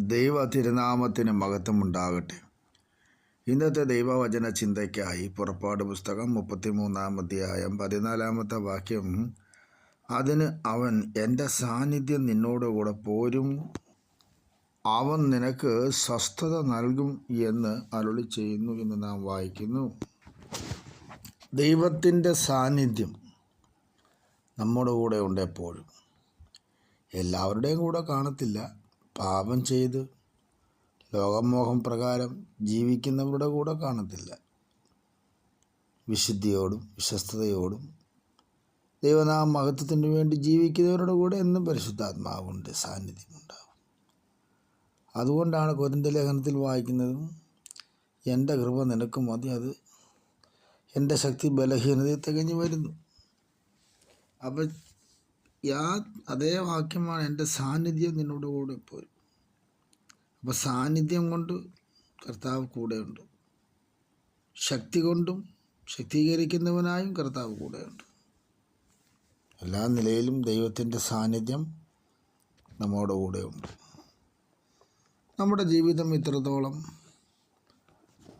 ദൈവ തിരുനാമത്തിന് മഹത്വമുണ്ടാകട്ടെ. ഇന്നത്തെ ദൈവവചന ചിന്തയ്ക്കായി പുറപ്പാട് പുസ്തകം മുപ്പത്തിമൂന്നാം അധ്യായം പതിനാലാമത്തെ വാക്യം അതിന് അവൻ എന്റെ സാന്നിധ്യം നിന്നോടുകൂടെ പോരും. അവൻ നിനക്ക് സ്വസ്ഥത നൽകും എന്ന് അരുളി ചെയ്യുന്നു എന്ന് നാം വായിക്കുന്നു. ദൈവത്തിന്റെ സാന്നിധ്യം നമ്മുടെ കൂടെ ഉണ്ട് എപ്പോഴും എല്ലാവരുടെയും കൂടെ കാണത്തില്ല. പാപം ചെയ്ത് ലോകമോഹം പ്രകാരം ജീവിക്കുന്നവരുടെ കൂടെ കാണത്തില്ല. വിശുദ്ധിയോടും വിശ്വസ്തയോടും ദൈവനാമ മഹത്വത്തിന് വേണ്ടി ജീവിക്കുന്നവരുടെ കൂടെ എന്നും പരിശുദ്ധാത്മാവുണ്ട് സാന്നിധ്യമുണ്ടാകും അതുകൊണ്ടാണ് കൊരിന്ത ലേഖനത്തിൽ വായിക്കുന്നതും എന്റെ കൃപ നിനക്ക് മതി അത് എന്റെ ശക്തി ബലഹീനതയെ തികഞ്ഞു വരുന്നു. അപ്പം യാ അതേ വാക്യമാണ് എന്റെ സാന്നിധ്യം നിന്നോട് കൂടെ പോരും അപ്പോൾ സാന്നിധ്യം കൊണ്ട് കർത്താവ് കൂടെയുണ്ട്. ശക്തി കൊണ്ടും ശക്തീകരിക്കുന്നവനായും കർത്താവ് കൂടെയുണ്ട്. എല്ലാ നിലയിലും ദൈവത്തിന്റെ സാന്നിധ്യം നമ്മുടെ കൂടെയുണ്ട്. നമ്മുടെ ജീവിതം ഇത്രത്തോളം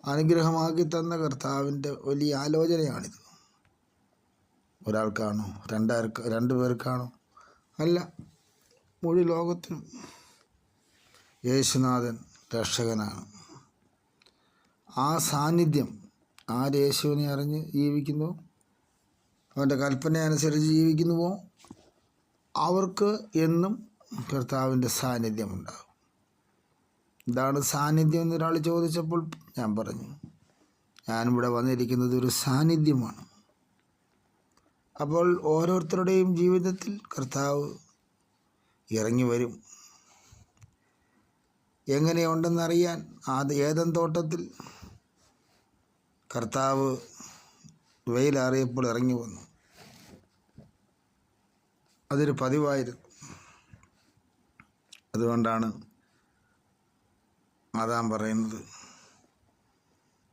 അനുഗ്രഹമാക്കി തന്ന കർത്താവിന്റെ വലിയ ആലോചനയാണിത്. ഒരാൾക്കാണോ രണ്ടാർക്ക് രണ്ട് പേർക്കാണോ അല്ല മുഴു ലോകത്തിനും. യേശുനാഥൻ രക്ഷകനാണ്. ആ സാന്നിധ്യം ആര് യേശുവിനെ അറിഞ്ഞ് ജീവിക്കുന്നു? അവന്റെ കൽപ്പന അനുസരിച്ച് ജീവിക്കുന്നുവോ? അവർക്ക് എന്നും കർത്താവിന്റെ സാന്നിധ്യമുണ്ടാകും. ഇതാണ് സാന്നിധ്യം എന്നൊരാൾ ചോദിച്ചപ്പോൾ ഞാൻ പറഞ്ഞു ഞാനിവിടെ വന്നിരിക്കുന്നത് ഒരു സാന്നിധ്യമാണ്. അപ്പോൾ ഓരോരുത്തരുടെയും ജീവിതത്തിൽ കർത്താവ് ഇറങ്ങി വരും എങ്ങനെയുണ്ടെന്നറിയാൻ ആദ്യ ഏതൻ തോട്ടത്തിൽ കർത്താവ് വെയിലാറിയപ്പോൾ ഇറങ്ങി വന്നു അതൊരു പതിവായിരുന്നു. അതുകൊണ്ടാണ് അതാൻ പറയുന്നത്.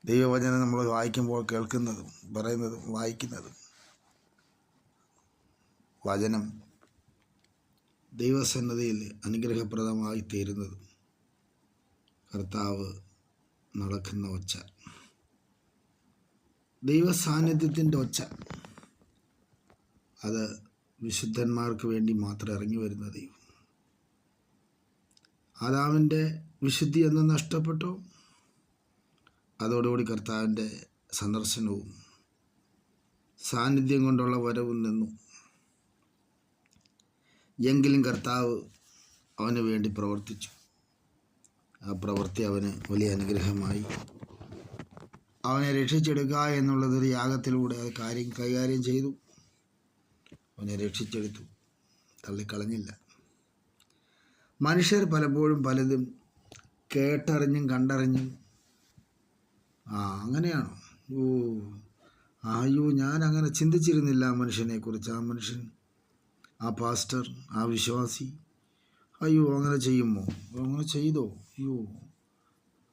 ദൈവവചനം നമ്മൾ വായിക്കുമ്പോൾ കേൾക്കുന്നതും പറയുന്നതും വായിക്കുന്നതും. വചനം ദൈവസന്നതയിൽ അനുഗ്രഹപ്രദമായി തീരുന്നത് കർത്താവ് നടക്കുന്ന ഒച്ച. ദൈവസാന്നിധ്യത്തിന്റെ ഒച്ച. അത് വിശുദ്ധന്മാർക്ക് വേണ്ടി മാത്രം ഇറങ്ങി വരുന്ന ദൈവം. ആദാമിന്റെ വിശുദ്ധി എന്ന് നഷ്ടപ്പെട്ടു? അതോടുകൂടി കർത്താവിന്റെ സന്ദർശനവും സാന്നിധ്യം കൊണ്ടുള്ള വരവും നിന്നു. എങ്കിലും കർത്താവ് അവന് വേണ്ടി പ്രവർത്തിച്ചു. ആ പ്രവൃത്തി അവന് വലിയ അനുഗ്രഹമായി. അവനെ രക്ഷിച്ചെടുക്കുക എന്നുള്ളതൊരു യാഗത്തിലൂടെ അത് കാര്യം കൈകാര്യം ചെയ്തു. അവനെ രക്ഷിച്ചെടുത്തു. തള്ളിക്കളഞ്ഞില്ല. മനുഷ്യർ പലപ്പോഴും പലതും കേട്ടറിഞ്ഞും കണ്ടറിഞ്ഞും ആ അങ്ങനെയാണോ? ഓ അയ്യോ ഞാൻ അങ്ങനെ ചിന്തിച്ചിരുന്നില്ല ആ മനുഷ്യനെക്കുറിച്ച്. ആ മനുഷ്യൻ ആ പാസ്റ്റർ ആ വിശ്വാസി. അയ്യോ അങ്ങനെ ചെയ്യുമോ? അങ്ങനെ ചെയ്തോ? അയ്യോ.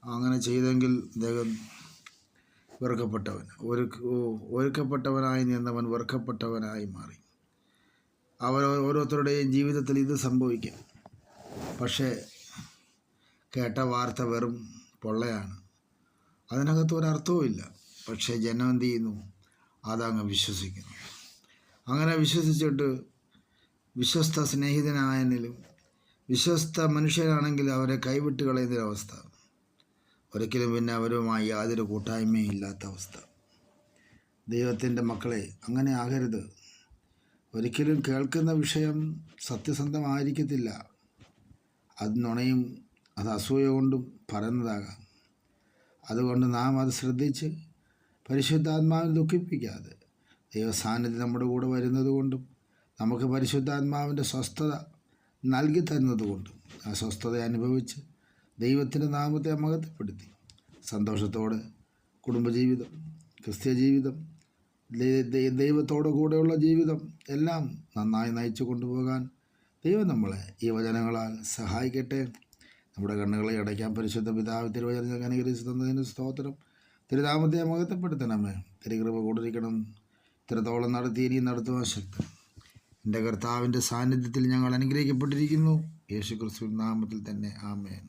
അങ്ങനെ ചെയ്തെങ്കിൽ അദ്ദേഹം വെറുക്കപ്പെട്ടവൻ. ഒരു ഒരുക്കപ്പെട്ടവനായി നിന്നവൻ വെറുക്കപ്പെട്ടവനായി മാറി. അവർ ഓരോരുത്തരുടെയും ജീവിതത്തിൽ ഇത് സംഭവിക്കാം. പക്ഷേ കേട്ട വാർത്ത വെറും പൊള്ളയാണ്. അതിനകത്ത് ഒരർത്ഥവുമില്ല പക്ഷേ ജനം എന്ത് ചെയ്യുന്നു? അതങ്ങ് വിശ്വസിക്കുന്നു. അങ്ങനെ വിശ്വസിച്ചിട്ട് വിശ്വസ്ത സ്നേഹിതനായെങ്കിലും വിശ്വസ്ത മനുഷ്യരാണെങ്കിൽ അവരെ കൈവിട്ട് കളയുന്നൊരവസ്ഥ ഒരിക്കലും പിന്നെ അവരുമായി യാതൊരു കൂട്ടായ്മയും ഇല്ലാത്ത അവസ്ഥ. ദൈവത്തിന്റെ മക്കളെ അങ്ങനെ ആകരുത്. ഒരിക്കലും കേൾക്കുന്ന വിഷയം സത്യസന്ധമായിരിക്കത്തില്ല. അത് നുണയും അത് അസൂയ കൊണ്ടും പറയുന്നതാകാം. അതുകൊണ്ട് നാം അത് ശ്രദ്ധിച്ച് പരിശുദ്ധാത്മാവിനെ ദുഃഖിപ്പിക്കാതെ ദൈവസാന്നിധ്യം നമ്മുടെ കൂടെ വരുന്നത് കൊണ്ടും നമുക്ക് പരിശുദ്ധാത്മാവിന്റെ സ്വസ്ഥത നൽകി തരുന്നതുകൊണ്ടും ആ സ്വസ്ഥത അനുഭവിച്ച് ദൈവത്തിന്റെ നാമത്തെ മഹത്വപ്പെടുത്തി. സന്തോഷത്തോടെ കുടുംബജീവിതം ക്രിസ്ത്യ ജീവിതം ദൈവത്തോടു കൂടെയുള്ള ജീവിതം എല്ലാം നന്നായി നയിച്ചു കൊണ്ടുപോകാൻ ദൈവം നമ്മളെ ഈ വചനങ്ങളാൽ സഹായിക്കട്ടെ. നമ്മുടെ കണ്ണുകളെ അടയ്ക്കാൻ പരിശുദ്ധ പിതാവ് തിരുവചനം അനുഗ്രഹിച്ചു തന്നതിന് സ്തോത്രം. തിരുതാമത്തെ മഹത്വപ്പെടുത്തണമേ. തിരുകൃപ കൊണ്ടിരിക്കണം ഇത്രത്തോളം നടത്തി ഇനിയും നടത്തുവാൻ ശക്തി എന്റെ കർത്താവിന്റെ സാന്നിധ്യത്തിൽ ഞങ്ങൾ അനുഗ്രഹിക്കപ്പെട്ടിരിക്കുന്നു. യേശു ക്രിസ്തു നാമത്തിൽ തന്നെ ആമേൻ.